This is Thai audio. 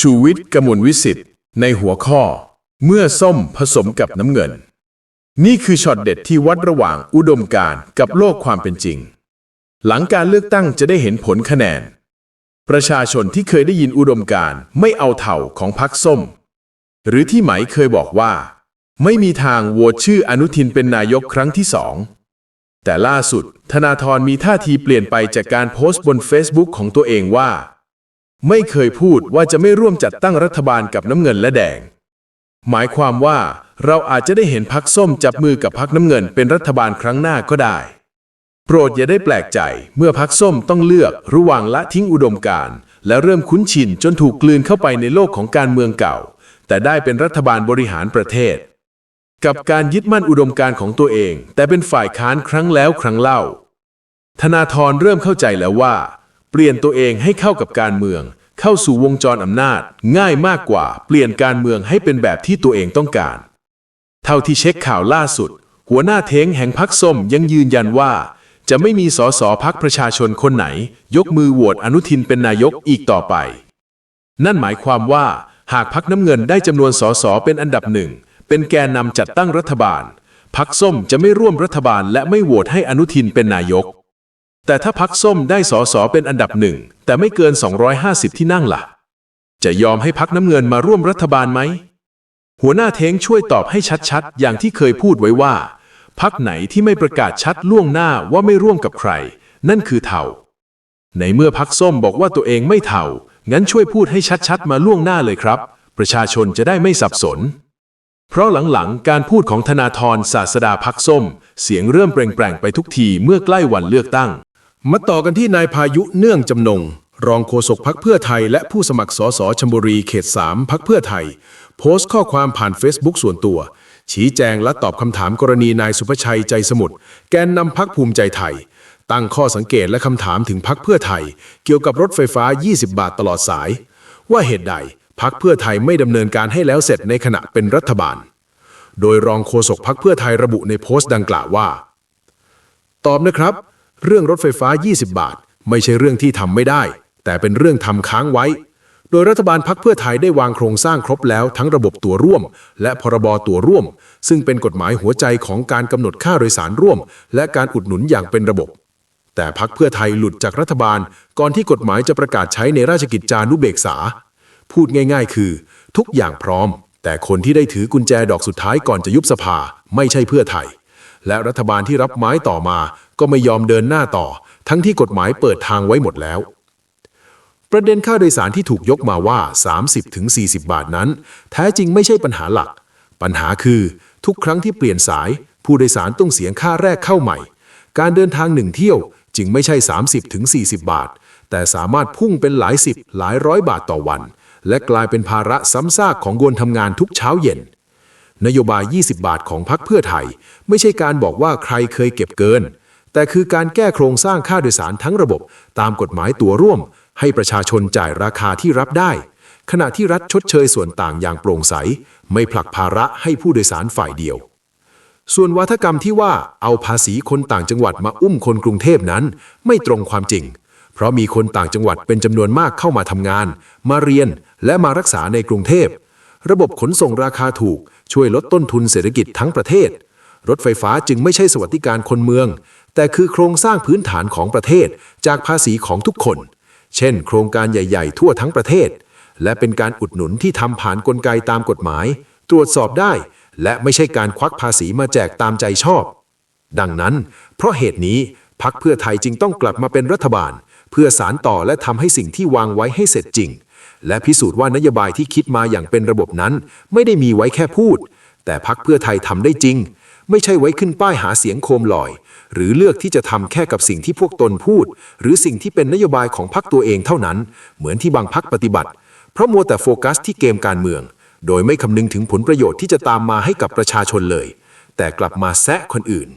ชูวิทย์กมลวิสิทธิ์ในหัวข้อ เมื่อส้มผสมกับน้ำเงิน นี่คือช็อตเด็ดที่วัดระหว่างอุดมการกับโลกความเป็นจริง หลังการเลือกตั้งจะได้เห็นผลคะแนน ประชาชนที่เคยได้ยินอุดมการไม่เอาเถ่าของพรรคส้ม หรือที่ไหมเคยบอกว่า ไม่มีทางโหวตชื่ออนุทินเป็นนายกครั้งที่สองแต่ล่าสุด ธนาธรมีท่าทีเปลี่ยนไปจากการโพสต์บน Facebook ของตัวเองว่า ไม่เคยพูดว่าจะไม่ร่วมจัดตั้งรัฐบาลกับน้ำเงินและแดง หมายความว่าเราอาจจะได้เห็นพักส้มจับมือกับพักน้ำเงินเป็นรัฐบาลครั้งหน้าก็ได้ โปรดอย่าได้แปลกใจเมื่อพักส้มต้องเลือกระหว่างละทิ้งอุดมการณ์และเริ่มคุ้นชินจนถูกกลืนเข้าไปในโลกของการเมืองเก่า แต่ได้เป็นรัฐบาลบริหารประเทศ กับการยึดมั่นอุดมการณ์ของตัวเอง แต่เป็นฝ่ายค้านครั้งแล้วครั้งเล่า ธนาธรเริ่มเข้าใจแล้วว่า เปลี่ยนตัวเองให้เข้ากับการเมือง เข้าสู่วงจรอำนาจ ง่ายมากกว่า เปลี่ยนการเมืองให้เป็นแบบที่ตัวเองต้องการ เท่าที่เช็คข่าวล่าสุด หัวหน้าเท้งแห่งพักส้มยังยืนยันว่า จะไม่มีสสพักประชาชนคนไหน ยกมือโหวตอนุทินเป็นนายกอีกต่อไป นั่นหมายความว่าหากพักน้ำเงินได้จำนวนสสเป็นอันดับหนึ่งเป็นแกนนำจัดตั้งรัฐบาลพักส้มจะไม่ร่วมรัฐบาลและไม่โหวตให้อนุทินเป็นนายก แต่ถ้าพักส้มได้สสเป็นอันดับหนึ่งแต่ไม่เกิน 250 ที่นั่งล่ะ จะยอมให้พักน้ำเงินมาร่วมรัฐบาลไหม หัวหน้าเท้งช่วยตอบให้ชัดๆ อย่างที่เคยพูดไว้ว่า พักไหนที่ไม่ประกาศชัดล่วงหน้าว่าไม่ร่วมกับใคร นั่นคือเทาในเมื่อพักส้มบอกว่าตัวเองไม่เทางั้นช่วยพูดให้ชัดๆ มาล่วงหน้าเลยครับ ประชาชนจะได้ไม่สับสน เพราะหลังๆ การพูดของธนาธรศาสดาพักส้ม เสียงเริ่มเปล่งๆไปทุกทีเมื่อใกล้วันเลือกตั้ง มาต่อกันที่นายพายุเนื่องจำนง รองโฆษกพักเพื่อไทย และผู้สมัครสสชลบุรีเขต 3 พักเพื่อไทย โพสต์ข้อความผ่าน Facebook ส่วนตัว ชี้แจงและตอบคำถามกรณีนายสุภชัยใจสมุทรแกนนำพักภูมิใจไทย ตั้งข้อสังเกตและคำถามถึงพักเพื่อไทย เกี่ยวกับรถไฟฟ้า 20 บาทตลอดสาย ว่าเหตุใดพักเพื่อไทยไม่ดำเนินการให้แล้วเสร็จในขณะเป็นรัฐบาล โดยรองโฆษกพักเพื่อไทยระบุในโพสต์ดังกล่าวว่า ตอบนะครับ เรื่องรถไฟฟ้า 20 บาท ไม่ใช่เรื่องที่ทำไม่ได้ แต่เป็นเรื่องทำค้างไว้ โดยรัฐบาลพักเพื่อไทยได้วางโครงสร้างครบแล้วทั้งระบบตัวร่วม และพรบตัวร่วม ซึ่งเป็นกฎหมายหัวใจของการกำหนดค่าโดยสารร่วม และการอุดหนุนอย่างเป็นระบบ แต่พักเพื่อไทยหลุดจากรัฐบาล ก่อนที่กฎหมายจะประกาศใช้ในราชกิจจานุเบกษา พูดง่าย ๆ คือ ทุกอย่างพร้อม แต่คนที่ได้ถือกุญแจดอกสุดท้ายก่อนจะยุบสภา ไม่ใช่เพื่อไทยและรัฐบาลที่รับไม้ต่อมา ก็ไม่ยอมเดินหน้าต่อ ทั้งที่กฎหมายเปิดทางไว้หมดแล้ว ประเด็นค่าโดยสารที่ถูกยกมาว่า 30-40 บาทนั้น แท้จริงไม่ใช่ปัญหาหลัก ปัญหาคือทุกครั้งที่เปลี่ยนสาย ผู้โดยสารต้องเสียค่าแรกเข้าใหม่ การเดินทางหนึ่งเที่ยวจึงไม่ใช่ 30-40 บาท แต่สามารถพุ่งเป็นหลายสิบหลายร้อยบาทต่อวัน และกลายเป็นภาระซ้ำซากของคนทำงานทุกเช้าเย็นนโยบาย 20 บาทของพรรคเพื่อไทย ไม่ใช่การบอกว่าใครเคยเก็บเกิน แต่คือการแก้โครงสร้างค่าโดยสารทั้งระบบ ตามกฎหมายตัวร่วม ให้ประชาชนจ่ายราคาที่รับได้ ขณะที่รัฐชดเชยส่วนต่างอย่างโปร่งใส ไม่ผลักภาระให้ผู้โดยสารฝ่ายเดียว ส่วนวัฒกรรมที่ว่าเอาภาษีคนต่างจังหวัดมาอุ้มคนกรุงเทพนั้น ไม่ตรงความจริง เพราะมีคนต่างจังหวัดเป็นจำนวนมากเข้ามาทำงาน มาเรียนและมารักษาในกรุงเทพระบบขนส่งราคาถูกช่วยลดต้นทุนเศรษฐกิจทั้งประเทศ รถไฟฟ้าจึงไม่ใช่สวัสดิการคนเมือง แต่คือโครงสร้างพื้นฐานของประเทศจากภาษีของทุกคน เช่น โครงการใหญ่ๆ ทั่วทั้งประเทศ และเป็นการอุดหนุนที่ทำผ่านกลไกตามกฎหมาย ตรวจสอบได้ และไม่ใช่การควักภาษีมาแจกตามใจชอบ ดังนั้น เพราะเหตุนี้พักเพื่อไทยจึงต้องกลับมาเป็นรัฐบาล เพื่อสารต่อและทำให้สิ่งที่วางไว้ให้เสร็จจริง และพิสูจน์ว่านโยบายที่คิดมาอย่างเป็นระบบนั้น ไม่ได้มีไว้แค่พูด แต่พักเพื่อไทยทำได้จริง ไม่ใช่ไว้ขึ้นป้ายหาเสียงโคมลอย หรือเลือกที่จะทำแค่กับสิ่งที่พวกตนพูด หรือสิ่งที่เป็นนโยบายของพรรคตัวเองเท่านั้น เหมือนที่บางพรรคปฏิบัติ เพราะมัวแต่โฟกัสที่เกมการเมือง โดยไม่คำนึงถึงผลประโยชน์ที่จะตามมาให้กับประชาชนเลย แต่กลับมาแซะคนอื่น